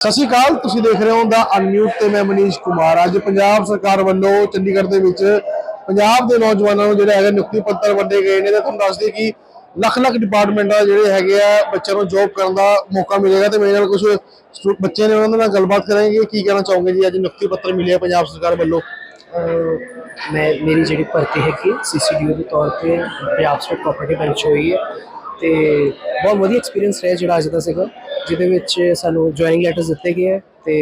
ਸਤਿ ਸ਼੍ਰੀ ਅਕਾਲ, ਤੁਸੀਂ ਦੇਖ ਰਹੇ ਹੋ ਦਾ ਅਨਮਿਊਟ ਤੇ ਮੈਂ ਮਨੀਸ਼ ਕੁਮਾਰ। ਅੱਜ ਪੰਜਾਬ ਸਰਕਾਰ ਵੱਲੋਂ ਚੰਡੀਗੜ੍ਹ ਦੇ ਵਿੱਚ ਪੰਜਾਬ ਦੇ ਨੌਜਵਾਨਾਂ ਨੂੰ ਜਿਹੜੇ ਹੈਗੇ ਨਿਯੁਕਤੀ ਪੱਤਰ ਵੰਡੇ ਗਏ ਨੇ ਤੇ ਤੁਹਾਨੂੰ ਦੱਸ ਦਈਏ ਕਿ ਲੱਖ ਲੱਖ ਡਿਪਾਰਟਮੈਂਟਾਂ ਜਿਹੜੇ ਹੈਗੇ ਆ ਬੱਚਿਆਂ ਨੂੰ ਜੌਬ ਕਰਨ ਦਾ ਮੌਕਾ ਮਿਲੇਗਾ ਤੇ ਮੇਰੇ ਨਾਲ ਕੁਝ ਬੱਚੇ ਨੇ ਉਹਨਾਂ ਨਾਲ ਗੱਲਬਾਤ ਕਰਾਂਗੇ। ਕੀ ਕਹਿਣਾ ਚਾਹੋਗੇ ਜੀ? ਅੱਜ ਨਿਯੁਕਤੀ ਪੱਤਰ ਮਿਲਿਆ ਪੰਜਾਬ ਸਰਕਾਰ ਵੱਲੋਂ। ਅਹ ਮੈਂ ਮੇਰੀ ਜਿਹੜੀ ਭਰਤੀ ਹੈਗੀ ਸੀਸੀਡੀਓ ਦੇ ਤੌਰ ਤੇ ਪੰਜਾਬ ਸਟੇਟ ਪ੍ਰਾਪਰਟੀ ਬੈਂਕ 'ਚ ਹੋਈ ਹੈ। ਤੇ ਬਹੁਤ ਵਧੀਆ ਐਕਸਪੀਰੀਅੰਸ ਰਿਹਾ ਜਿਹੜਾ ਅੱਜ ਦਾ ਸੀਗਾ ਜਿਹਦੇ ਵਿੱਚ ਸਾਨੂੰ ਜੁਆਇਨਿੰਗ ਲੈਟਰਸ ਦਿੱਤੇ ਗਏ ਹੈ ਤੇ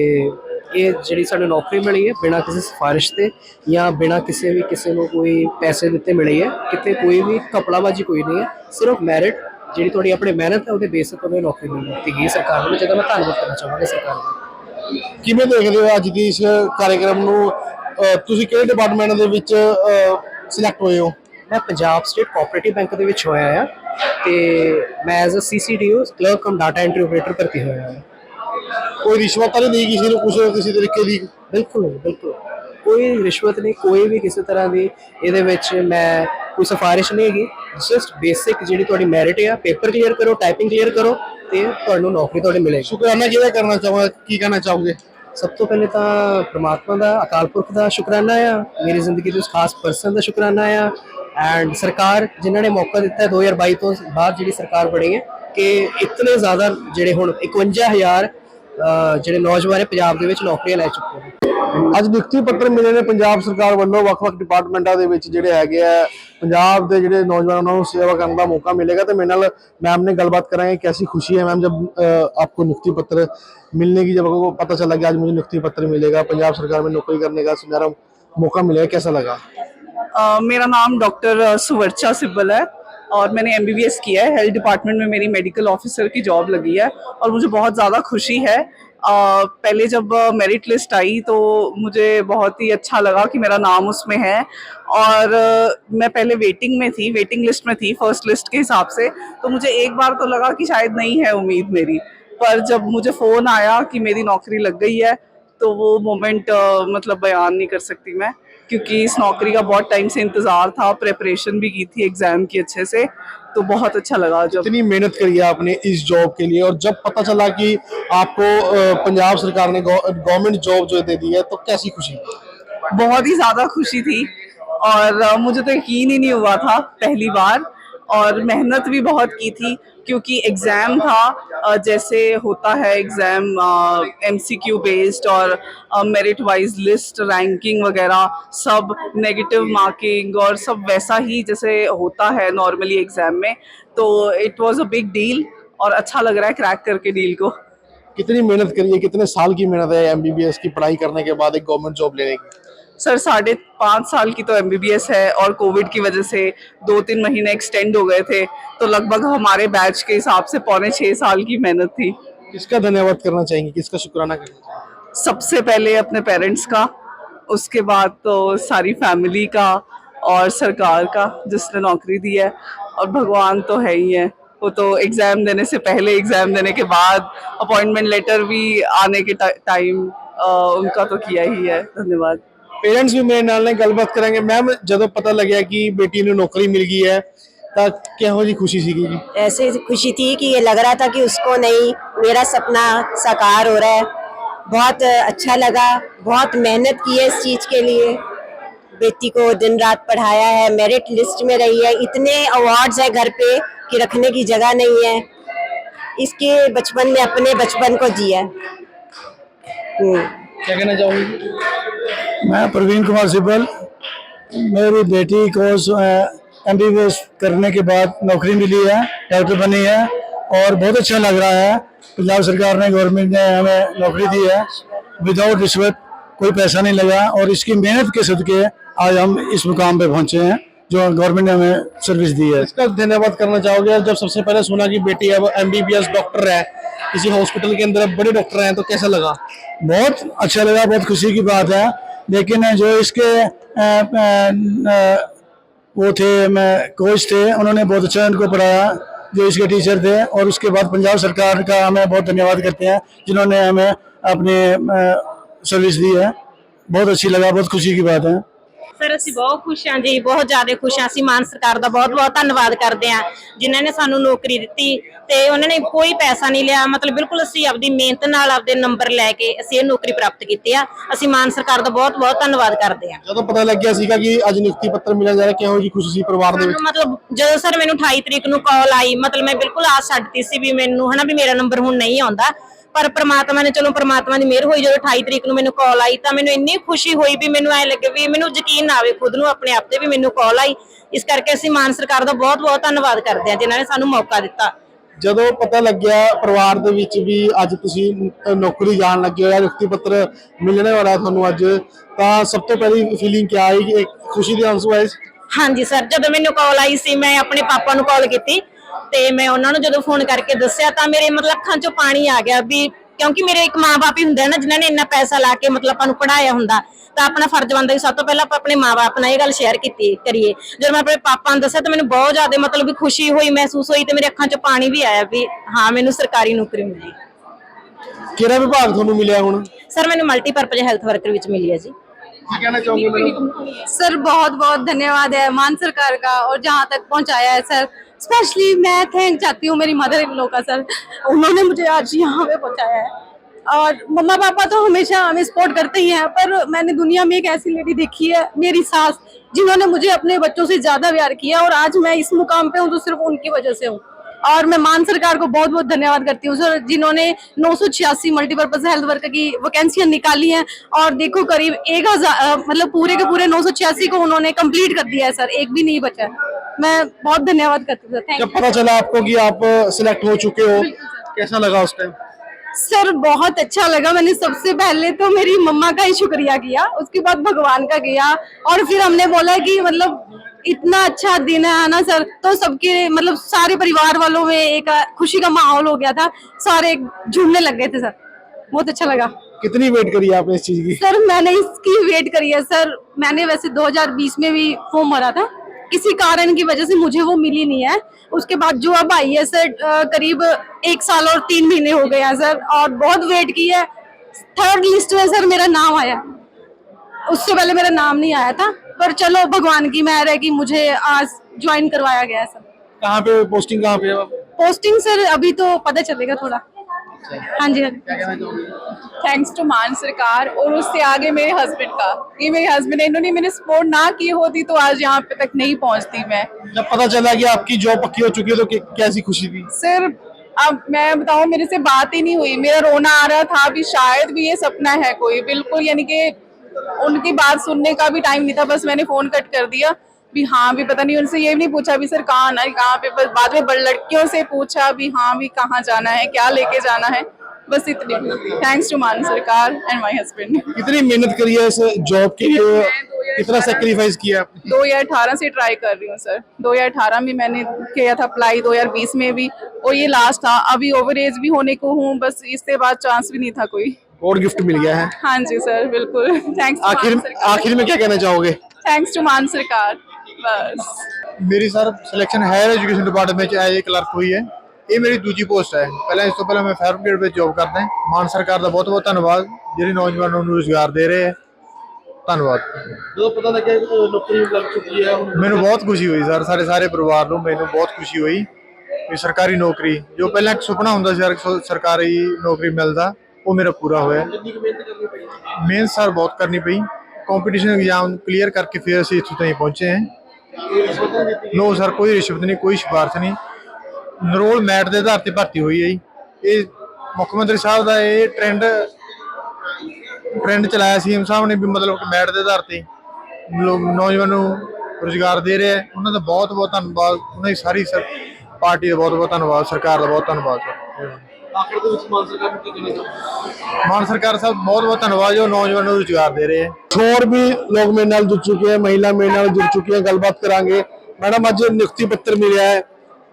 ਇਹ ਜਿਹੜੀ ਸਾਨੂੰ ਨੌਕਰੀ ਮਿਲੀ ਹੈ ਬਿਨਾਂ ਕਿਸੇ ਸਿਫਾਰਿਸ਼ ਤੇ ਜਾਂ ਬਿਨਾਂ ਕਿਸੇ ਵੀ ਕਿਸੇ ਨੂੰ ਕੋਈ ਪੈਸੇ ਦਿੱਤੇ ਮਿਲੀ ਹੈ ਕਿਤੇ ਕੋਈ ਵੀ ਕਪੜਾਬਾਜੀ ਕੋਈ ਨਹੀਂ ਹੈ ਸਿਰਫ ਮੈਰਿਟ ਜਿਹੜੀ ਤੁਹਾਡੀ ਆਪਣੀ ਮਿਹਨਤ ਹੈ ਉਹਦੇ ਬੇਸ ਤੇ ਤੁਹਾਨੂੰ ਨੌਕਰੀ ਮਿਲੀ ਦਿੱਤੀ ਗਈ ਸਰਕਾਰ ਨੂੰ ਜਿਹਦਾ ਮੈਂ ਧੰਨਵਾਦ ਕਰਨਾ ਚਾਹਾਂਗਾ ਸਰਕਾਰ ਦਾ ਕਿਵੇਂ ਦੇਖਦੇ ਹੋ ਅੱਜ ਦੀ ਇਸ ਕਾਰਜਕ੍ਰਮ ਨੂੰ? ਤੁਸੀਂ ਕਿਹੜੇ ਡਿਪਾਰਟਮੈਂਟ ਦੇ ਵਿੱਚ ਸਿਲੈਕਟ ਹੋਏ ਹੋ? ਮੈਂ ਪੰਜਾਬ ਸਟੇਟ ਕੋਆਪਰੇਟਿਵ ਬੈਂਕ ਦੇ ਵਿੱਚ ਹੋਇਆ ਆ। ਤੇ ਮੈਂ as a CCDO clerk cum data entry operator ਭਰਤੀ ਹੋਇਆ ਹਾਂ। ਕੋਈ ਰਿਸ਼ਵਤ ਤਾਂ ਨਹੀਂ ਕਿਸੇ ਨੂੰ ਕੁਝ ਕਿਸੇ ਤਰੀਕੇ ਦੀ? ਬਿਲਕੁਲ ਬਿਲਕੁਲ। ਕੋਈ ਰਿਸ਼ਵਤ ਨਹੀਂ ਕੋਈ ਵੀ ਕਿਸੇ ਤਰ੍ਹਾਂ ਦੀ। ਇਹਦੇ ਵਿੱਚ ਮੈਂ ਕੋਈ ਸਿਫਾਰਿਸ਼ ਨਹੀਂ ਹੈਗੀ। ਜਸਟ ਬੇਸਿਕ ਜਿਹੜੀ ਤੁਹਾਡੀ ਮੈਰਿਟ ਆ ਪੇਪਰ ਕਲੀਅਰ ਕਰੋ ਟਾਈਪਿੰਗ ਕਲੀਅਰ ਕਰੋ ਤੇ ਤੁਹਾਨੂੰ ਨੌਕਰੀ ਤੁਹਾਡੀ ਮਿਲੇਗੀ। ਸ਼ੁਕਰਾਨਾ ਕਿਹਦਾ ਕਰਨਾ ਚਾਹਾਂ ਕੀ ਕਹਿਣਾ ਚਾਹੋਗੇ? ਸਭ ਤੋਂ ਪਹਿਲੇ ਤਾਂ ਪ੍ਰਮਾਤਮਾ ਦਾ ਅਕਾਲ ਪੁਰਖ ਦਾ ਸ਼ੁਕਰਾਨਾ ਆ। ਮੇਰੀ ਜ਼ਿੰਦਗੀ ਦੇ ਉਸ ਖਾਸ ਪਰਸਨ ਦਾ ਸ਼ੁਕਰਾਨਾ ਆ। ਐਂਡ ਸਰਕਾਰ ਜਿਨ੍ਹਾਂ ਨੇ ਮੌਕਾ ਦਿੱਤਾ ਹੈ 2022 ਤੋਂ ਬਾਅਦ ਜਿਹੜੀ ਸਰਕਾਰ ਬਣੀ ਹੈ ਕਿ ਇਤਨੇ ਜ਼ਿਆਦਾ ਜਿਹੜੇ ਹੁਣ 51000 ਅਹ, ਜਿਹੜੇ ਨੌਜਵਾਨ ਹੈ ਪੰਜਾਬ ਦੇ ਵਿੱਚ ਨੌਕਰੀਆਂ ਲੈ ਚੁੱਕੇ ਨੇ ਅੱਜ ਨਿਯੁਕਤੀ ਪੱਤਰ ਮਿਲੇ ਨੇ ਪੰਜਾਬ ਸਰਕਾਰ ਵੱਲੋਂ ਵੱਖ-ਵੱਖ ਡਿਪਾਰਟਮੈਂਟਾਂ ਦੇ ਵਿੱਚ ਜਿਹੜੇ ਹੈਗੇ ਆ ਪੰਜਾਬ ਦੇ ਜਿਹੜੇ ਨੌਜਵਾਨਾਂ ਨੂੰ ਸੇਵਾ ਕਰਨ ਦਾ ਮੌਕਾ ਮਿਲੇਗਾ ਤੇ ਮੇਰੇ ਨਾਲ ਮੈਮ ने गलबात कराएंगे कैसी खुशी है मैम जब अ, आपको नियुक्ति पत्र मिलने की जब आपको पता चला कि आज मुझे नियुक्ति पत्र मिलेगा पंजाब सरकार में नौकरी करने का सुनहरा मौका मिलेगा कैसा लगा मेरा नाम डॉक्टर सुवर्चा सिब्बल है और मैंने एमबीबीएस किया है। हेल्थ डिपार्टमेंट में मेरी मेडिकल ऑफिसर की जॉब लगी है और मुझे बहुत ज़्यादा खुशी है। पहले जब मेरिट लिस्ट आई तो मुझे बहुत ही अच्छा लगा कि मेरा नाम उसमें है और मैं पहले वेटिंग में थी वेटिंग लिस्ट में थी फ़र्स्ट लिस्ट के हिसाब से। तो मुझे एक बार तो लगा कि शायद नहीं है उम्मीद मेरी। पर जब मुझे फ़ोन आया कि मेरी नौकरी लग गई है तो वो मोमेंट मतलब बयान नहीं कर सकती मैं। क्योंकि इस नौकरी का बहुत टाइम से इंतज़ार था प्रेपरेशन भी की थी एग्ज़ाम की अच्छे से तो बहुत अच्छा लगा जब इतनी मेहनत करी है आपने इस जॉब के लिए और जब पता चला कि आपको पंजाब सरकार ने गवर्नमेंट जॉब जो दे दी है तो कैसी खुशी? बहुत ही ज़्यादा खुशी थी और मुझे तो यकीन ही नहीं हुआ था पहली बार और मेहनत भी बहुत की थी, क्योंकि एग्ज़ाम था जैसे होता है एग्ज़ाम एमसीक्यू बेस्ड और मेरिट वाइज लिस्ट रैंकिंग वगैरह, सब नेगेटिव मार्किंग और सब वैसा ही जैसे होता है नॉर्मली एग्ज़ाम में। तो it was a big deal और अच्छा लग रहा है क्रैक करके डील को। कितनी मेहनत करी है, कितने साल की मेहनत है एमबीबीएस की पढ़ाई करने के बाद एक गवर्नमेंट जॉब लेने की? सर साढ़े पाँच साल की तो एमबीबीएस है और कोविड की वजह से दो तीन महीने एक्सटेंड हो गए थे तो लगभग हमारे बैच के हिसाब से पौने छः साल की मेहनत थी। किसका धन्यवाद करना चाहेंगे? किसका शुक्राना करना चाहेंगे? सबसे पहले अपने पेरेंट्स का उसके बाद तो सारी फैमिली का और सरकार का जिसने नौकरी दी है और भगवान तो है ही है। वो तो एग्ज़ाम देने से पहले एग्ज़ाम देने के बाद अपॉइंटमेंट लेटर भी आने के टाइम उनका तो किया ही है। धन्यवाद। ਪੇਰੈਂਟਸ ਵੀ ਮੇਰੇ ਨਾਲ ਨੇ ਗੱਲਬਾਤ ਕਰਾਂਗੇ ਮੈਮ ਜਦੋਂ ਪਤਾ ਲੱਗਿਆ ਕਿ ਬੇਟੀ ਨੂੰ ਨੌਕਰੀ ਮਿਲ ਗਈ ਹੈ ਤਾਂ ਕਿਹੋ ਜੀ ਖੁਸ਼ੀ ਸੀਗੀ ਜੀ ऐसे खुशी थी कि ये लग रहा था कि उसको नहीं मेरा सपना साकार हो रहा है बहुत अच्छा लगा बहुत मेहनत की है इस चीज़ के लिए बेटी को दिन रात पढ़ाया है मेरिट लिस्ट में रही है इतने अवार्ड्स हैं घर पे कि रखने की जगह नहीं है इसके बचपन में अपने बचपन को जिया हम्म क्या कहना चाहूंगी मैं प्रवीण कुमार सिब्बल। मेरी बेटी को एम बी बी एस करने के बाद नौकरी मिली है डॉक्टर बनी है और बहुत अच्छा लग रहा है। पंजाब सरकार ने गवर्नमेंट ने हमें नौकरी दी है। विदाउट रिश्वत कोई पैसा नहीं लगा और इसकी मेहनत के सदके आज हम इस मुकाम पे पहुँचे हैं जो गवर्नमेंट ने हमें सर्विस दी है। इसका धन्यवाद करना चाहोगे। जब सबसे पहले सुना कि बेटी अब एमबीबीएस डॉक्टर है किसी हॉस्पिटल के अंदर बड़े डॉक्टर हैं तो कैसा लगा? बहुत अच्छा लगा बहुत खुशी की बात है। लेकिन जो इसके अ, अ, अ, वो थे मैं कोच थे उन्होंने बहुत अच्छा इनको पढ़ाया जो इसके टीचर थे और उसके बाद पंजाब सरकार का हमें बहुत धन्यवाद करते हैं जिन्होंने हमें अपनी अ, सर्विस दी है बहुत अच्छी लगा बहुत खुशी की बात है ਸਰ ਅਸੀਂ ਬਹੁਤ ਖੁਸ਼ ਹਾਂ ਜੀ ਬਹੁਤ ਜ਼ਿਆਦਾ ਖੁਸ਼ ਹਾਂ। ਅਸੀਂ ਮਾਨ ਸਰਕਾਰ ਦਾ ਬਹੁਤ ਬਹੁਤ ਧੰਨਵਾਦ ਕਰਦੇ ਹਾਂ ਜਿਨ੍ਹਾਂ ਨੇ ਸਾਨੂੰ ਨੌਕਰੀ ਦਿੱਤੀ ਤੇ ਉਹਨਾਂ ਨੇ ਕੋਈ ਪੈਸਾ ਨਹੀਂ ਲਿਆ। ਮਤਲਬ ਬਿਲਕੁਲ ਅਸੀਂ ਆਪਦੀ ਮਿਹਨਤ ਨਾਲ ਆਪਦੇ ਨੰਬਰ ਲੈ ਕੇ ਅਸੀਂ ਇਹ ਨੌਕਰੀ ਪ੍ਰਾਪਤ ਕੀਤੀ ਆ। ਅਸੀਂ ਮਾਨ ਸਰਕਾਰ ਦਾ ਬਹੁਤ ਬਹੁਤ ਧੰਨਵਾਦ ਕਰਦੇ ਹਾਂ। ਜਦੋਂ ਪਤਾ ਲੱਗਿਆ ਸੀਗਾ ਕਿ ਅੱਜ ਨਿਯੁਕਤੀ ਪੱਤਰ ਮਿਲਿਆ ਜਾ ਰਿਹਾ ਕਿਹੋ ਜੀ ਖੁਸ਼ੀ ਸੀ ਪਰਿਵਾਰ ਦੇ ਵਿੱਚ? ਮਤਲਬ ਜਦੋਂ ਸਰ ਮੈਨੂੰ 28 ਤਰੀਕ ਨੂੰ ਕਾਲ ਆਈ ਮਤਲਬ ਮੈਂ ਬਿਲਕੁਲ ਆਸ ਛੱਡਤੀ ਸੀ ਵੀ ਮੈਨੂੰ ਹਨਾ ਵੀ ਮੇਰਾ ਨੰਬਰ ਹੁਣ ਨਹੀਂ ਆਉਂਦਾ। ਪਰ ਪ੍ਰਮਾਤਮਾ ਨੇ ਚਲੋ ਪ੍ਰਮਾਤਮਾ ਦੀ ਮਿਹਰ ਹੋਈ ਜਦੋਂ 28 ਤਰੀਕ ਨੂੰ ਮੈਨੂੰ ਕਾਲ ਆਈ ਤਾਂ ਮੈਨੂੰ ਇੰਨੀ ਖੁਸ਼ੀ ਹੋਈ ਵੀ ਮੈਨੂੰ ਐ ਲੱਗੇ ਵੀ ਮੈਨੂੰ ਯਕੀਨ ਨਾ ਆਵੇ ਖੁਦ ਨੂੰ ਆਪਣੇ ਆਪ ਤੇ ਵੀ ਮੈਨੂੰ ਕਾਲ ਆਈ। ਇਸ ਕਰਕੇ ਅਸੀਂ ਮਾਨ ਸਰਕਾਰ ਦਾ ਬਹੁਤ ਬਹੁਤ ਧੰਨਵਾਦ ਕਰਦੇ ਹਾਂ ਜਿਨ੍ਹਾਂ ਨੇ ਸਾਨੂੰ ਮੌਕਾ ਦਿੱਤਾ। ਜਦੋਂ ਪਤਾ ਲੱਗਿਆ ਪਰਿਵਾਰ ਦੇ ਵਿੱਚ ਵੀ ਅੱਜ ਤੁਸੀਂ ਨੌਕਰੀ ਜਾਣ ਲੱਗੇ ਹੋ ਜਾਂ ਨਿਯੁਕਤੀ ਪੱਤਰ ਮਿਲਣੇ ਵਾਲਾ ਤੁਹਾਨੂੰ ਅੱਜ ਤਾਂ ਸਭ ਤੋਂ ਪਹਿਲੀ ਫੀਲਿੰਗ ਕੀ ਆਈ? ਕਿ ਇੱਕ ਖੁਸ਼ੀ ਦੇ ਆਂਸੂ ਆਏ? ਹਾਂਜੀ ਸਰ ਜਦੋਂ ਮੈਨੂੰ ਕਾਲ ਆਈ ਸੀ ਮੈਂ ਆਪਣੇ ਪਾਪਾ ਨੂੰ ਕਾਲ ਕੀਤੀ। ਤੇ ਮੈਂ ਉਹਨਾਂ ਨੂੰ ਜਦੋਂ ਫੋਨ ਕਰਕੇ ਦੱਸਿਆ ਤਾਂ ਮੇਰੇ ਮਤਲਬ ਅੱਖਾਂ 'ਚੋਂ ਪਾਣੀ ਆ ਗਿਆ ਵੀ ਕਿਉਂਕਿ ਮੇਰੇ ਇੱਕ ਮਾਂ-ਬਾਪ ਹੀ ਹੁੰਦੇ ਆ ਨਾ ਜਿਨ੍ਹਾਂ ਨੇ ਇੰਨਾ ਪੈਸਾ ਲਾ ਕੇ ਮਤਲਬ ਆਪਾਂ ਨੂੰ ਪੜਾਇਆ ਹੁੰਦਾ ਤਾਂ ਆਪਣਾ ਫਰਜ਼ ਬਣਦਾ ਵੀ ਸਭ ਤੋਂ ਪਹਿਲਾਂ ਆਪਾਂ ਆਪਣੇ ਮਾਂ-ਬਾਪ ਨਾਲ ਇਹ ਗੱਲ ਸ਼ੇਅਰ ਕੀਤੀ ਕਰੀਏ ਜਦੋਂ ਮੈਂ ਆਪਣੇ ਪਾਪਾ ਨੂੰ ਦੱਸਿਆ ਤਾਂ ਮੈਨੂੰ ਬਹੁਤ ਜ਼ਿਆਦਾ ਮਤਲਬ ਵੀ ਖੁਸ਼ੀ ਹੋਈ ਮਹਿਸੂਸ ਹੋਈ ਤੇ ਮੇਰੇ ਅੱਖਾਂ 'ਚੋਂ ਪਾਣੀ ਵੀ ਆਇਆ ਵੀ ਹਾਂ ਮੈਨੂੰ ਸਰਕਾਰੀ ਨੌਕਰੀ ਮਿਲੀ ਕਿਹੜਾ ਵਿਭਾਗ ਤੁਹਾਨੂੰ ਮਿਲਿਆ ਹੁਣ ਸਰ ਮੈਨੂੰ ਮਲਟੀਪਰਪਜ਼ ਹੈਲਥ ਵਰਕਰ ਵਿੱਚ ਮਿਲੀ ਹੈ ਜੀ ਕੀ ਕਹਿਣਾ ਚਾਹੋਗੇ ਮੈਡਮ सर बहुत बहुत धन्यवाद है मान सरकार का और जहाँ तक पहुँचाया है सर स्पेशली मैं थैंक चाहती हूँ मेरी मदर इन लोग का सर उन्होंने मुझे आज यहाँ पे पहुँचाया है और मम्मा पापा तो हमेशा हमें सपोर्ट करते ही हैं पर मैंने दुनिया में एक ऐसी लेडी देखी है मेरी सास जिन्होंने मुझे अपने बच्चों से ज्यादा प्यार किया और आज मैं इस मुकाम पे हूँ तो सिर्फ उनकी वजह से हूँ और मैं मान सरकार को बहुत बहुत धन्यवाद करती हूँ सर जिन्होंने नौ सौ छियासी मल्टीपर्पज हेल्थ वर्कर की वैकेंसियाँ निकाली हैं और देखो करीब एक हज़ार मतलब पूरे के पूरे नौ सौ छियासी को उन्होंने कंप्लीट कर दिया है सर एक भी नहीं बचा है। मैं बहुत धन्यवाद करती हूँ सर जब पता चला आपको कि आप सिलेक्ट हो चुके हो कैसा लगा उस टाइम सर बहुत अच्छा लगा। मैंने सबसे पहले तो मेरी मम्मा का ही शुक्रिया किया उसके बाद भगवान का किया और फिर हमने बोला कि मतलब इतना अच्छा दिन है ना सर? तो सबके मतलब सारे परिवार वालों में एक खुशी का माहौल हो गया था। सारे झूमने लग गए थे सर। बहुत अच्छा लगा। कितनी वेट करी आपने इस चीज़ की? सर मैंने इसकी वेट करी है सर। मैंने वैसे 2020 में भी फॉर्म भरा था। किसी कारण की वजह से मुझे वो मिली नहीं है। उसके बाद जो अब आई है सर करीब एक साल और तीन महीने हो गए हैं सर। और बहुत वेट की है। थर्ड लिस्ट में सर मेरा नाम आया। उससे पहले मेरा नाम नहीं आया था। पर चलो भगवान की मेहर है कि मुझे आज ज्वाइन करवाया गया है सर कहाँ पे पोस्टिंग कहाँ पे है? पोस्टिंग सर अभी तो पता चलेगा थोड़ा। हाँ जी हाँ थैंक्स टू मान सरकार और उससे आगे मेरे हस्बैंड का। ये मेरे हस्बैंड है इन्होंने मैंने सपोर्ट ना की होती तो आज यहाँ पे तक नहीं पहुँचती मैं। जब पता चला कि आपकी जॉब पक्की हो चुकी है तो कैसी खुशी थी? सर अब मैं बताऊँ मेरे से बात ही नहीं हुई। मेरा रोना आ रहा था भी शायद भी ये सपना है कोई। बिल्कुल यानी कि उनकी बात सुनने का भी टाइम नहीं था बस मैंने फ़ोन कट कर दिया। भी हाँ भी पता नहीं उनसे ये भी नहीं पूछा भी सर कहाँ आना है? कहाँ पे बस बाद में बड़ लड़कियों से पूछा भी हाँ भी कहाँ जाना है क्या लेके जाना है? बस इतनी। थैंक्स टू मान सरकार एंड माई हस्बैंड कितनी मेहनत करी है इस जॉब के लिए? कितना सेक्रीफाइस किया आपने? 2018 से ट्राई कर रही हूँ सर 2018 में मैंने किया था अप्लाई 2020 में भी। और ये लास्ट था। अभी ओवर एज भी होने को हूँ बस इसके बाद चांस भी नहीं था कोई। और गिफ्ट मिल गया है हाँ जी सर बिल्कुल थैंक्स आखिर आखिर में क्या कहना चाहोगे थैंक्स टू मान सरकार बस ਮੇਰੀ sir selection higher education department ਚ ਐਜ ਏ ਕਲਰਕ ਹੋਈ ਹੈ ਇਹ ਮੇਰੀ ਦੂਜੀ ਪੋਸਟ ਹੈ ਪਹਿਲਾਂ ਇਸ ਤੋਂ ਪਹਿਲਾਂ ਮੈਂ ਫਾਇਰ ਬ੍ਰਿਗੇਡ ਵਿੱਚ ਜੌਬ ਕਰਦਾ ਹਾਂ ਮਾਨ ਸਰਕਾਰ ਦਾ ਬਹੁਤ ਬਹੁਤ ਧੰਨਵਾਦ ਜਿਹੜੀ ਨੌਜਵਾਨਾਂ ਨੂੰ ਰੁਜ਼ਗਾਰ ਦੇ ਰਹੇ ਹੈ ਧੰਨਵਾਦ ਜਦੋਂ ਪਤਾ ਲੱਗਿਆ ਕਿ ਨੌਕਰੀ ਲੱਗ ਚੁੱਕੀ ਹੈ ਹੁਣ ਮੈਨੂੰ ਬਹੁਤ ਖੁਸ਼ੀ ਹੋਈ ਸਰ ਸਾਡੇ ਸਾਰੇ ਪਰਿਵਾਰ ਨੂੰ ਮੈਨੂੰ ਬਹੁਤ ਖੁਸ਼ੀ ਹੋਈ ਕਿ ਸਰਕਾਰੀ ਨੌਕਰੀ ਜੋ ਪਹਿਲਾਂ ਇੱਕ ਸੁਪਨਾ ਹੁੰਦਾ ਸੀ ਸਰ- ਸਰਕਾਰੀ ਨੌਕਰੀ ਮਿਲਦਾ ਉਹ ਮੇਰਾ ਪੂਰਾ ਹੋਇਆ। ਮਿਹਨਤ ਸਰ ਬਹੁਤ ਕਰਨੀ ਪਈ। ਕੰਪੀਟੀਸ਼ਨ ਐਗਜ਼ਾਮ ਕਲੀਅਰ ਕਰਕੇ ਫਿਰ ਅਸੀਂ ਇੱਥੋਂ ਤਾਈਂ ਪਹੁੰਚੇ ਹਾਂ। ਨੋ ਸਰ ਕੋਈ ਰਿਸ਼ਵਤ ਨਹੀਂ ਕੋਈ ਸਿਫਾਰਿਸ਼ ਨਹੀਂ। ਨਰੋਲ ਮੈਟ ਦੇ ਆਧਾਰ ਤੇ ਭਰਤੀ ਹੋਈ ਹੈ ਜੀ। ਇਹ ਮੁੱਖ ਮੰਤਰੀ ਸਾਹਿਬ ਦਾ ਇਹ ਟ੍ਰੈਂਡ ਟ੍ਰੈਂਡ ਚਲਾਇਆ ਸੀ। ਸਾਹਿਬ ਨੇ ਵੀ ਮਤਲਬ ਕਿ ਮੈਟ ਦੇ ਆਧਾਰ ਤੇ ਲੋਕ ਨੌਜਵਾਨ ਨੂੰ ਰੁਜ਼ਗਾਰ ਦੇ ਰਿਹਾ। ਉਹਨਾਂ ਦਾ ਬਹੁਤ ਬਹੁਤ ਧੰਨਵਾਦ। ਉਹਨਾਂ ਦੀ ਸਾਰੀ ਸਰ ਪਾਰਟੀ ਦਾ ਬਹੁਤ ਬਹੁਤ ਧੰਨਵਾਦ। ਸਰਕਾਰ ਦਾ ਬਹੁਤ ਧੰਨਵਾਦ ਸਰ। ਆਖਰ ਦੇ ਵਿੱਚ ਮਾਨ ਸਰਕਾਰ ਨੂੰ ਕੀ ਕਹਿਣਾ ਚਾਹੋਗੇ? ਮਾਨ ਸਰਕਾਰ ਸਾਹਿਬ ਬਹੁਤ ਬਹੁਤ ਧੰਨਵਾਦ ਜੋ ਨੌਜਵਾਨ ਨੂੰ ਰੁਜ਼ਗਾਰ ਦੇ ਰਹੇ ਹੈ ਹੋਰ ਵੀ ਲੋਕ ਮੇਰੇ ਨਾਲ ਜੁੜ ਚੁੱਕੇ ਹੈ ਮਹਿਲਾ ਮੇਰੇ ਨਾਲ ਜੁੜ ਚੁੱਕੀ ਹੈ ਗੱਲਬਾਤ ਕਰਾਂਗੇ। ਮੈਡਮ ਅੱਜ ਨਿਯੁਕਤੀ ਪੱਤਰ ਮਿਲਿਆ ਹੈ।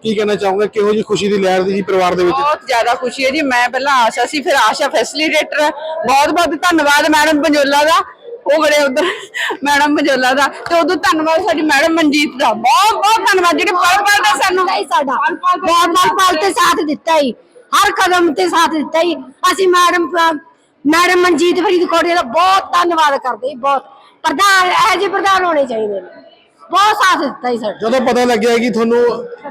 ਕੀ ਕਹਿਣਾ ਚਾਹੋਗੇ? ਕਿਹੋ ਜੀ ਖੁਸ਼ੀ ਦੀ ਲਹਿਰ ਦੀ ਜੀ ਪਰਿਵਾਰ ਦੇ ਵਿੱਚ? ਬਹੁਤ ਜ਼ਿਆਦਾ ਖੁਸ਼ੀ ਹੈ ਜੀ। ਮੈਂ ਪਹਿਲਾਂ ਆਸ਼ਾ ਸੀ ਫਿਰ ਆਸ਼ਾ ਫੈਸਿਲੀਟੇਟਰ ਬਹੁਤ ਬਹੁਤ ਧੰਨਵਾਦ ਮੈਡਮ ਪੰਜੋਲਾ ਦਾ। ਉਹ ਬੜੇ ਉਧਰ ਮੈਡਮ ਪੰਜੋਲਾ ਦਾ। ਤੇ ਉਦੋਂ ਧੰਨਵਾਦ ਸਾਡੀ ਮੈਡਮ ਮਨਜੀਤ ਦਾ। ਬਹੁਤ ਬਹੁਤ ਧੰਨਵਾਦ ਜਿਹੜੇ ਪਲ ਪਲ ਦਾ ਸਾਨੂੰ ਸਾਡਾ। ਬਹੁਤ ਪਲ ਪਲ ਤੇ ਸਾਥ ਦਿੱਤਾ ਹੀ। ਹਰ ਕਦਮ ਤੇ ਸਾਥ ਦਿੱਤਾ ਹੀ ਅਸੀਂ ਮੈਡਮ ਮੈਡਮ ਮਨਜੀਤ ਫਰੀਦਕੋਟ ਦਾ ਬਹੁਤ ਧੰਨਵਾਦ ਕਰਦੇ ਹੀ ਬਹੁਤ। ਪ੍ਰਧਾਨ ਇਹ ਜਿਹੇ ਪ੍ਰਧਾਨ ਹੋਣੇ ਚਾਹੀਦੇ ਨੇ। ਬਹੁਤ ਸਾਥ ਦਿੱਤਾ ਜੀ ਸਾਡਾ। ਜਦੋਂ ਪਤਾ ਲੱਗਿਆ ਕਿ ਤੁਹਾਨੂੰ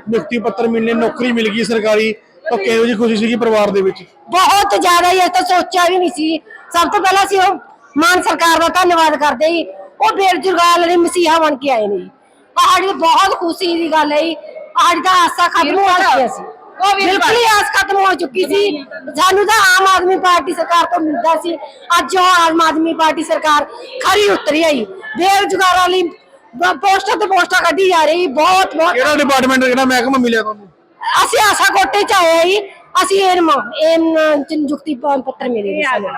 ਨਿਯੁਕਤੀ ਪੱਤਰ ਮਿਲਨੇ ਨੌਕਰੀ ਮਿਲ ਗਈ ਸਰਕਾਰੀ ਤਾਂ ਕਿਹੋ ਜਿਹੀ ਖੁਸ਼ੀ ਸੀਗੀ ਪਰਿਵਾਰ ਦੇ ਵਿੱਚ? ਬਹੁਤ ਜ਼ਿਆਦਾ ਹੀ ਤਾਂ ਸੋਚਿਆ ਵੀ ਨਹੀਂ ਸੀ। ਸਭ ਤੋਂ ਪਹਿਲਾਂ ਅਸੀਂ ਉਹ ਮਾਨ ਸਰਕਾਰ ਦਾ ਧੰਨਵਾਦ ਕਰਦੇ ਜੀ। ਉਹ ਬੇਰੁਜ਼ਗਾਰ ਲਈ ਮਸੀਹਾ ਬਣ ਕੇ ਆਏ ਨੇ ਜੀ। ਤਾਂ ਬਹੁਤ ਖੁਸ਼ੀ ਦੀ ਗੱਲ ਹੈ ਜੀ। ਸਾਡੀ ਤਾਂ ਆਸਾਂ ਖਤਮ ਹੋ ਚੁੱਕੀਆਂ ਸੀ। ਬਿਲਕੁਲ ਹੀ ਆਸ ਖਤਮ ਹੋ ਚੁੱਕੀ ਸੀ। ਸਾਨੂੰ ਤਾਂ ਆਮ ਆਦਮੀ ਪਾਰਟੀ ਸਰਕਾਰ ਤੋਂ ਮਿਲਦਾ ਸੀ। ਅੱਜ ਉਹ ਆਮ ਆਦਮੀ ਪਾਰਟੀ ਸਰਕਾਰ ਖਰੀ ਉਤਰੀ ਆਈ। ਬੇਰੁਜ਼ਗਾਰਾਂ ਲਈ ਪੋਸਟਾਂ ਤੇ ਪੋਸਟਾਂ ਕੱਢੀ ਜਾ ਰਹੀ। ਬਹੁਤ ਬਹੁਤ ਕਿਹੜਾ ਡਿਪਾਰਟਮੈਂਟ ਕਿਹੜਾ ਮਹਿਕਮਾ ਮਿਲਿਆ ਤੁਹਾਨੂੰ? ਅਸੀਂ ਆਸਾ ਕੋਟੇ ਚ ਆਏ ਹਾਂ ਜੀ ਅਸੀਂ ਇਹ ਇਹ ਨਿਯੁਕਤੀ ਪੱਤਰ ਮਿਲੇ ਸਾਨੂੰ।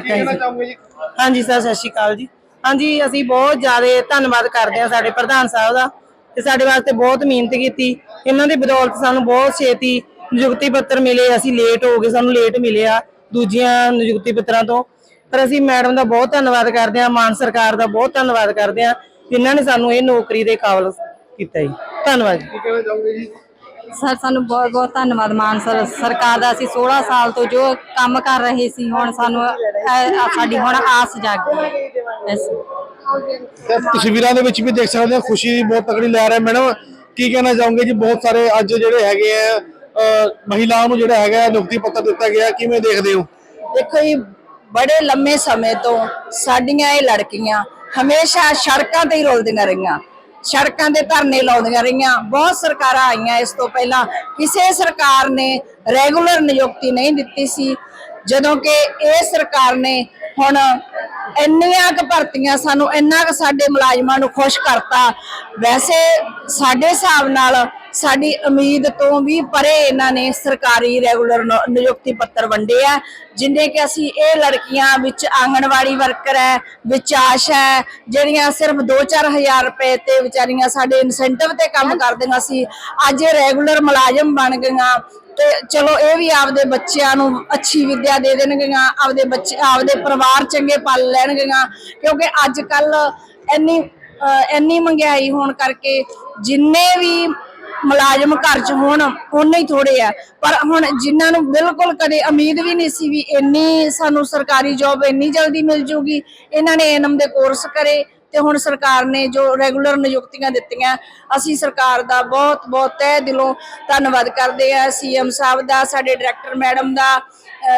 ਕਹਿਣਾ ਚਾਹੋਗੇ ਜੀ? ਹਾਂਜੀ ਸਰ ਸਤਿ ਸ਼੍ਰੀ ਅਕਾਲ ਜੀ। ਹਾਂਜੀ ਅਸੀਂ ਬਹੁਤ ਜ਼ਿਆਦਾ ਧੰਨਵਾਦ ਕਰਦੇ ਹਾਂ ਸਾਡੇ ਪ੍ਰਧਾਨ ਸਾਹਿਬ ਦਾ। ਤੇ ਸਾਡੇ ਵਾਸਤੇ ਬਹੁਤ ਮਿਹਨਤ ਕੀਤੀ। ਇਹਨਾਂ ਦੀ ਬਦੌਲਤ ਸਾਨੂੰ ਬਹੁਤ ਛੇਤੀ ਨਿਯੁਕਤੀ ਪੱਤਰ ਮਿਲੇ ਅਸੀਂ ਲੇਟ ਹੋ ਗਏ ਸਾਨੂੰ ਲੇਟ ਮਿਲਿਆ ਦੂਜੀਆਂ ਨਿਯੁਕਤੀ ਪੱਤਰਾਂ ਤੋਂ। ਪਰ ਅਸੀਂ ਮੈਡਮ ਦਾ ਬਹੁਤ ਧੰਨਵਾਦ ਕਰਦੇ ਹਾਂ ਮਾਨ ਸਰਕਾਰ ਦਾ ਬਹੁਤ ਧੰਨਵਾਦ ਕਰਦੇ ਹਾਂ ਜਿਨ੍ਹਾਂ ਨੇ ਸਾਨੂੰ ਇਹ ਨੌਕਰੀ ਦੇ ਕਾਬਲ ਕੀਤਾ ਜੀ। ਧੰਨਵਾਦ ਜੀ। ਸਰ ਸਾਨੂੰ ਬਹੁਤ ਬਹੁਤ ਧੰਨਵਾਦ ਮਾਨ ਸਰ। ਸਰਕਾਰ ਦਾ ਅਸੀਂ 16 ਸਾਲ ਤੋਂ ਜੋ ਕੰਮ ਕਰ ਰਹੇ ਸੀ ਹੁਣ ਸਾਨੂੰ ਸਾਡੀ ਹੁਣ ਆਸ ਜਾਗ। ਗਈ ਹੈ ਬਸ ਤੇ ਤਸਵੀਰਾਂ ਦੇ ਵਿੱਚ ਵੀ ਦੇਖ ਸਕਦੇ ਹੋ, ਖੁਸ਼ੀ ਦੀ ਬਹੁਤ ਤਕੜੀ ਲਹਿਰ ਹੈ ਮੈਡਮ। ਕੀ ਕਹਿਣਾ ਚਾਹੋਗੇ ਜੀ, ਬਹੁਤ ਸਾਰੇ ਅੱਜ ਜਿਹੜੇ ਹੈਗੇ ਆ ਮਹਿਲਾਵਾਂ ਨੂੰ ਜਿਹੜਾ ਹੈਗਾ ਨਿਯੁਕਤੀ ਪੱਤਰ ਦਿੱਤਾ ਗਿਆ, ਕਿਵੇਂ ਦੇਖਦੇ ਹੋ? ਦੇਖੋ ਜੀ, ਬੜੇ ਲੰਮੇ ਸਮੇਂ ਤੋਂ ਸਾਡੀਆਂ ਇਹ ਲੜਕੀਆਂ ਹਮੇਸ਼ਾ ਸੜਕਾਂ ਤੇ ਹੀ ਰੋਲਦੀਆਂ ਰਹੀਆਂ। ਸੜਕਾਂ ਤੇ ਧਰਨੇ ਲਾਉਂਦੀਆਂ ਰਹੀਆਂ। ਬਹੁਤ ਸਰਕਾਰਾਂ ਆਈਆਂ ਇਸ ਤੋਂ ਪਹਿਲਾਂ। ਕਿਸੇ ਸਰਕਾਰ ਨੇ ਰੈਗੂਲਰ ਨਿਯੁਕਤੀ ਨਹੀਂ ਦਿੱਤੀ ਸੀ। ਜਦੋਂ ਕਿ ਇਹ ਸਰਕਾਰ ਨੇ ਹੁਣ ਇੰਨੀਆਂ ਕੁ ਭਰਤੀਆਂ ਸਾਨੂੰ ਇੰਨਾ ਕੁ ਸਾਡੇ ਮੁਲਾਜ਼ਮਾਂ ਨੂੰ ਖੁਸ਼ ਕਰਤਾ। ਵੈਸੇ ਸਾਡੇ ਹਿਸਾਬ ਨਾਲ ਸਾਡੀ ਉਮੀਦ ਤੋਂ ਵੀ ਪਰੇ ਇਹਨਾਂ ਨੇ ਸਰਕਾਰੀ ਰੈਗੂਲਰ ਨਿਯੁਕਤੀ ਪੱਤਰ ਵੰਡੇ ਆ ਜਿੰਨੇ ਕਿ ਅਸੀਂ ਇਹ ਲੜਕੀਆਂ ਵਿੱਚ ਆਂਗਣਵਾੜੀ ਵਰਕਰ ਹੈ ਵਿੱਚ ਆਸ਼ਾ ਹੈ ਜਿਹੜੀਆਂ ਸਿਰਫ 2-4000 ਰੁਪਏ ਤੇ ਵਿਚਾਰੀਆਂ ਸਾਡੇ ਇਨਸੈਂਟਿਵ ਤੇ ਕੰਮ ਕਰਦੀਆਂ ਸੀ ਅੱਜ ਇਹ ਰੈਗੂਲਰ ਮੁਲਾਜ਼ਮ ਬਣ ਗਈਆਂ। ਤੇ ਚਲੋ ਇਹ ਵੀ ਆਪਦੇ ਬੱਚਿਆਂ ਨੂੰ ਅੱਛੀ ਵਿੱਦਿਆ ਦੇ ਦੇਣਗੀਆਂ, ਆਪਦੇ ਬੱਚੇ, ਆਪਦੇ ਪਰਿਵਾਰ ਚੰਗੇ ਪਾਲ ਲੈਣਗੀਆਂ, ਕਿਉਂਕਿ ਅੱਜ ਕੱਲ ਇੰਨੀ ਇੰਨੀ ਮਹਿੰਗਾਈ ਹੋਣ ਕਰਕੇ ਜਿੰਨੇ ਵੀ ਮੁਲਾਜ਼ਮ ਘਰ 'ਚ ਹੋਣ ਉਹਨੇ ਹੀ ਥੋੜੇ ਆ। ਪਰ ਹੁਣ ਜਿਨ੍ਹਾਂ ਨੂੰ ਬਿਲਕੁਲ ਕਦੇ ਉਮੀਦ ਵੀ ਨਹੀਂ ਸੀ ਵੀ ਇੰਨੀ ਸਾਨੂੰ ਸਰਕਾਰੀ ਜੌਬ ਇੰਨੀ ਜਲਦੀ ਮਿਲ ਜੂਗੀ, ਇਹਨਾਂ ਨੇ ਐਨਮ ਦੇ ਕੋਰਸ ਕਰੇ ਤੇ ਹੁਣ ਸਰਕਾਰ ਨੇ ਜੋ ਰੈਗੂਲਰ ਨਿਯੁਕਤੀਆਂ ਦਿੱਤੀਆਂ, ਅਸੀਂ ਸਰਕਾਰ ਦਾ ਬਹੁਤ ਬਹੁਤ ਤਹਿ ਦਿਲੋਂ ਧੰਨਵਾਦ ਕਰਦੇ ਆ ਸੀਐਮ ਸਾਹਿਬ ਦਾ, ਸਾਡੇ ਡਾਇਰੈਕਟਰ ਮੈਡਮ ਦਾ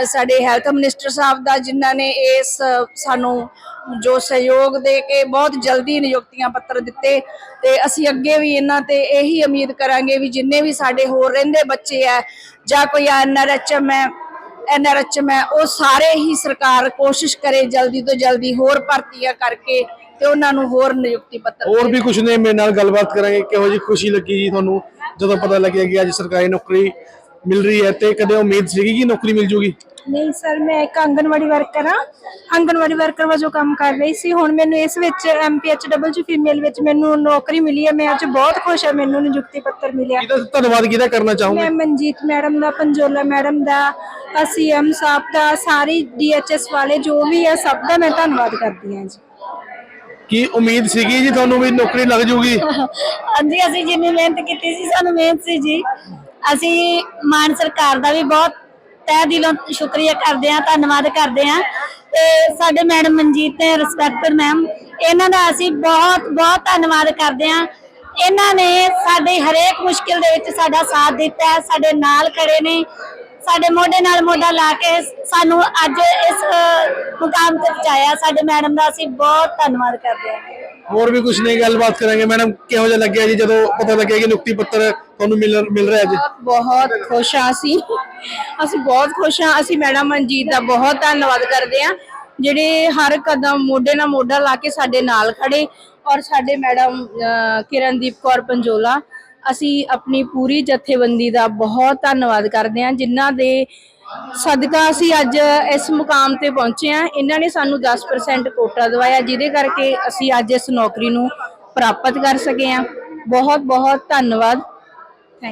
ਸਾਡੇ ਹੈਲਥ ਮਿਨਿਸਟਰ ਸਾਹਿਬ ਦਾ, ਜਿਨ੍ਹਾਂ ਨੇ ਇਸ, ਸਾਨੂੰ ਜੋ ਸਹਿਯੋਗ ਦੇ ਕੇ ਬਹੁਤ ਜਲਦੀ ਨਿਯੁਕਤੀਆਂ ਪੱਤਰ ਦਿੱਤੇ। ਤੇ ਅਸੀਂ ਅੱਗੇ ਵੀ ਇਹਨਾਂ ਤੇ ਇਹੀ ਉਮੀਦ ਕਰਾਂਗੇ ਵੀ ਜਿੰਨੇ ਵੀ ਸਾਡੇ ਹੋਰ ਰਹਿੰਦੇ ਬੱਚੇ ਆ, ਜਾਂ ਕੋਈ ਐਨਆਰਐਚਐਮ ਹੈ ਐਨਆਰਐਚਐਮ ਹੈ, ਉਹ ਸਾਰੇ ਹੀ ਸਰਕਾਰ ਕੋਸ਼ਿਸ਼ ਕਰੇ ਜਲਦੀ ਤੋਂ ਜਲਦੀ ਹੋਰ ਭਰਤੀਆਂ ਕਰਕੇ ਤੇ ਉਹਨਾਂ ਨੂੰ ਹੋਰ ਨਿਯੁਕਤੀ ਪੱਤਰ ਹੋਰ ਵੀ ਕੁਝ ਨੇ ਮੇਰੇ ਨਾਲ ਗੱਲਬਾਤ ਕਰਾਂਗੇ ਕਿਹੋ ਜਿਹੀ ਖੁਸ਼ੀ ਲੱਗੀ ਜੀ ਤੁਹਾਨੂੰ ਜਦੋਂ ਪਤਾ ਲੱਗਿਆ ਕਿ ਅੱਜ ਸਰਕਾਰੀ ਨੌਕਰੀ ਮਿਲ ਰਹੀ ਹੈ ਤੇ ਕਦੇ ਉਮੀਦ ਸੀਗੀ ਕਿ ਨੌਕਰੀ ਮਿਲ ਜੂਗੀ? ਨਹੀਂ ਸਰ ਮੈਂ ਇੱਕ ਆਂਗਨਵਾੜੀ ਵਰਕਰ ਹਾਂ। ਆਂਗਨਵਾੜੀ ਵਰਕਰ ਵਜੋਂ ਕੰਮ ਕਰ ਰਹੀ ਸੀ। ਹੁਣ ਮੈਨੂੰ ਇਸ ਵਿੱਚ ਐਮਪੀਐਚਡਬਲ ਚ ਫੀਮੇਲ ਵਿੱਚ ਮੈਨੂੰ ਨੌਕਰੀ ਮਿਲੀ ਹੈ। ਮੈਂ ਅੱਜ ਬਹੁਤ ਖੁਸ਼ ਹਾਂ ਮੈਨੂੰ ਨਿਯੁਕਤੀ ਪੱਤਰ ਮਿਲਿਆ। ਇਹਦਾ ਧੰਨਵਾਦ ਕਿਹਦਾ ਕਰਨਾ ਚਾਹੋਗੇ? ਮੈਂ ਮਨਜੀਤ ਮੈਡਮ ਦਾ ਪੰਜੋਲਾ ਮੈਡਮ ਦਾ ਸੀਐਮ ਸਾਹਿਬ ਦਾ ਸਾਰੀ ਡੀਐਚਐਸ ਵਾਲੇ ਜੋ ਵੀ ਹੈ ਸਭ ਦਾ ਮੈਂ ਧੰਨਵਾਦ ਕਰਦੀ ਹਾਂ ਜੀ। ਕੀ ਉਮੀਦ ਸੀਗੀ ਜੀ ਤੁਹਾਨੂੰ ਵੀ ਨੌਕਰੀ ਲੱਗ ਜੂਗੀ? ਹਾਂਜੀ, ਅਸੀਂ ਜਿੰਨੀ ਮਿਹਨਤ ਕੀਤੀ ਸੀ, ਸਾਨੂੰ ਮਿਹਨਤ ਸੀ ਜੀ। ਅਸੀਂ ਮਾਨ ਸਰਕਾਰ ਦਾ ਵੀ ਬਹੁਤ ਤਹਿ ਦਿਲੋਂ ਸ਼ੁਕਰੀਆ ਕਰਦੇ ਹਾਂ, ਧੰਨਵਾਦ ਕਰਦੇ ਹਾਂ। ਤੇ ਸਾਡੇ ਮੈਡਮ ਮਨਜੀਤ ਤੇ ਰਿਸਪੈਕਟਡ ਮੈਮ ਇਹਨਾਂ ਦਾ ਅਸੀਂ ਬਹੁਤ ਬਹੁਤ ਧੰਨਵਾਦ ਕਰਦੇ ਹਾਂ। ਇਹਨਾਂ ਨੇ ਸਾਡੇ ਹਰੇਕ ਮੁਸ਼ਕਿਲ ਦੇ ਵਿੱਚ ਸਾਡਾ ਸਾਥ ਦਿੱਤਾ ਹੈ ਸਾਡੇ ਨਾਲ ਖੜੇ ਨੇ। ਸਾਡੇ ਮੋਢੇ ਨਾਲ ਮੋਢਾ ਲਾ ਕੇ ਸਾਨੂੰ ਅੱਜ ਇਸ ਮੁਕਾਮ ਤੇ ਪਹੁੰਚਾਇਆ। ਸਾਡੇ ਮੈਡਮ ਦਾ ਅਸੀਂ ਬਹੁਤ ਧੰਨਵਾਦ ਕਰਦੇ ਹਾਂ। ਹੋਰ ਵੀ ਕੁਝ ਨਹੀਂ ਗੱਲਬਾਤ ਕਰਾਂਗੇ। ਮੈਡਮ ਕਿਹੋ ਜਿਹਾ ਲੱਗਿਆ ਜੀ ਜਦੋਂ ਪਤਾ ਲੱਗਿਆ ਕਿ ਨਿਯੁਕਤੀ ਪੱਤਰ ਤੁਹਾਨੂੰ ਮਿਲ ਮਿਲ ਰਿਹਾ ਅੱਜ ਬਹੁਤ ਖੁਸ਼ ਹਾਂ ਅਸੀਂ। ਅਸੀਂ ਬਹੁਤ ਖੁਸ਼ ਹਾਂ। ਅਸੀਂ ਮੈਡਮ ਮਨਜੀਤ ਦਾ ਬਹੁਤ ਧੰਨਵਾਦ ਕਰਦੇ ਹਾਂ। ਜਿਹੜੇ ਹਰ ਕਦਮ ਮੋਢੇ ਨਾਲ ਮੋਢਾ ਲਾ ਕੇ ਸਾਡੇ ਨਾਲ ਖੜੇ ਔਰ ਸਾਡੇ ਮੈਡਮ ਕਿਰਨਦੀਪ ਕੌਰ ਪੰਜੋਲਾ ਅਸੀਂ ਆਪਣੀ ਪੂਰੀ ਜਥੇਬੰਦੀ ਦਾ ਬਹੁਤ ਧੰਨਵਾਦ ਕਰਦੇ ਹਾਂ ਜਿਨ੍ਹਾਂ ਦੇ ਸਦਕਾ ਅਸੀਂ ਅੱਜ ਇਸ ਮੁਕਾਮ ਤੇ ਪਹੁੰਚੇ ਹਾਂ। ਇਹਨਾਂ ਨੇ ਸਾਨੂੰ 10% ਕੋਟਾ ਦਵਾਇਆ ਜਿਹਦੇ ਕਰਕੇ ਅਸੀਂ ਅੱਜ ਇਸ ਨੌਕਰੀ ਨੂੰ ਪ੍ਰਾਪਤ ਕਰ ਸਕੇ ਹਾਂ। ਬਹੁਤ ਬਹੁਤ ਧੰਨਵਾਦ।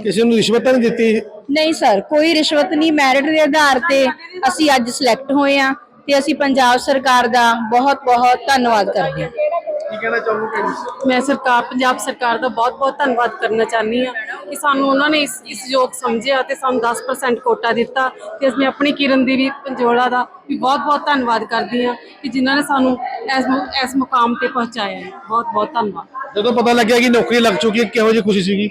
ਕਿਸੇ ਨੂੰ ਰਿਸ਼ਵਤ ਤਾਂ ਨਹੀਂ ਦਿੱਤੀ? ਨਹੀਂ ਸਰ ਕੋਈ ਰਿਸ਼ਵਤ ਨਹੀਂ। ਮੈਰਿਟ ਦੇ ਆਧਾਰ ਤੇ ਅਸੀਂ ਅੱਜ ਸਿਲੈਕਟ ਹੋਏ ਆ ਤੇ ਅਸੀਂ ਪੰਜਾਬ ਸਰਕਾਰ ਦਾ ਬਹੁਤ ਬਹੁਤ ਧੰਨਵਾਦ ਕਰਦੇ ਹਾਂ। ਕੀ ਕਹਿਣਾ ਚਾਹੋਗੇ? ਮੈਂ ਸਰਕਾਰ ਪੰਜਾਬ ਸਰਕਾਰ ਦਾ ਬਹੁਤ-ਬਹੁਤ ਧੰਨਵਾਦ ਕਰਨਾ ਚਾਹਨੀ ਆ ਕਿ ਸਾਨੂੰ ਉਹਨਾਂ ਨੇ ਇਸ ਇਸ ਯੋਗ ਸਮਝਿਆ ਤੇ ਸਾਨੂੰ 10% ਕੋਟਾ ਦਿੱਤਾ ਤੇ ਅਸੀਂ ਆਪਣੀ ਕਿਰਨ ਦੀ ਵੀ ਪੰਜੋਲਾ ਦਾ ਵੀ ਬਹੁਤ-ਬਹੁਤ ਧੰਨਵਾਦ ਕਰਦੀ ਆ ਕਿ ਜਿਨ੍ਹਾਂ ਨੇ ਸਾਨੂੰ ਇਸ ਇਸ ਮੁਕਾਮ ਤੇ ਪਹੁੰਚਾਇਆ ਹੈ। ਬਹੁਤ-ਬਹੁਤ ਧੰਨਵਾਦ। ਜਦੋਂ ਪਤਾ ਲੱਗਿਆ ਕਿ ਨੌਕਰੀ ਲੱਗ ਚੁੱਕੀ ਹੈ ਕਿਹੋ ਜਿਹੀ ਖੁਸ਼ੀ ਸੀਗੀ?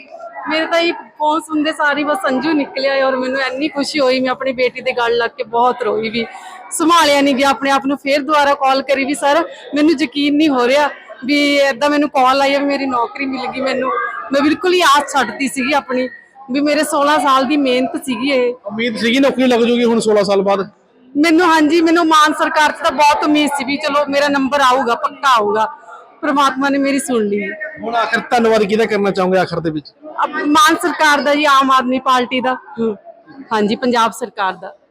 ਮੇਰੇ ਤਾਂ ਇਹ ਫੋਨ ਸੁਣਦੇ ਸਾਰੀ ਬਸ ਸੰਜੂ ਨਿਕਲਿਆ ਔਰ ਮੈਨੂੰ ਇੰਨੀ ਖੁਸ਼ੀ ਹੋਈ ਮੈਂ ਆਪਣੀ ਬੇਟੀ ਦੇ ਗੱਲ ਲੱਗ ਕੇ ਬਹੁਤ ਰੋਈ ਵੀ। ਸੰਭਾਲਿਆ ਨਹੀਂ ਗਿਆ ਆਪਣੇ ਆਪ ਨੂੰ ਫੇਰ ਦੁਬਾਰਾ ਕਾਲ ਕਰੀ ਵੀ ਸਰ ਮੈਨੂੰ ਯਕੀਨ ਨਹੀਂ ਹੋ ਰਿਹਾ ਵੀ ਏਦਾਂ ਮੈਨੂੰ ਕਾਲ ਆਈ ਹੈ ਵੀ ਮੇਰੀ ਨੌਕਰੀ ਮਿਲ ਗਈ ਮੈਨੂੰ। ਮੈਂ ਬਿਲਕੁਲ ਹੀ ਆਸ ਛੱਡਤੀ ਸੀਗੀ ਆਪਣੀ ਵੀ ਮੇਰੇ 16 ਸਾਲ ਦੀ ਮਿਹਨਤ ਸੀਗੀ ਇਹ। ਉਮੀਦ ਸੀਗੀ ਨੌਕਰੀ ਲੱਗ ਜੂਗੀ ਹੁਣ 16 ਸਾਲ ਬਾਅਦ? ਮੈਨੂੰ ਹਾਂਜੀ ਮੈਨੂੰ ਮਾਨ ਸਰਕਾਰ ਤੋਂ ਤਾਂ ਬਹੁਤ ਉਮੀਦ ਸੀ ਵੀ ਚਲੋ ਮੇਰਾ ਨੰਬਰ ਆਊਗਾ ਪੱਕਾ ਆਊਗਾ। ਪ੍ਰਮਾਤਮਾ ਨੇ ਮੇਰੀ ਸੁਣ ਲਈ। ਹੁਣ ਆਖਰ ਧੰਨਵਾਦ ਕਿਹਦਾ ਕਰਨਾ ਚਾਹੋਗੇ ਆਖਰ ਦੇ ਵਿੱਚ? ਮਾਨ ਸਰਕਾਰ ਦਾ ਜੀ ਆਮ ਆਦਮੀ ਪਾਰਟੀ ਦਾ। ਹਾਂਜੀ ਪੰਜਾਬ ਸਰਕਾਰ ਦਾ।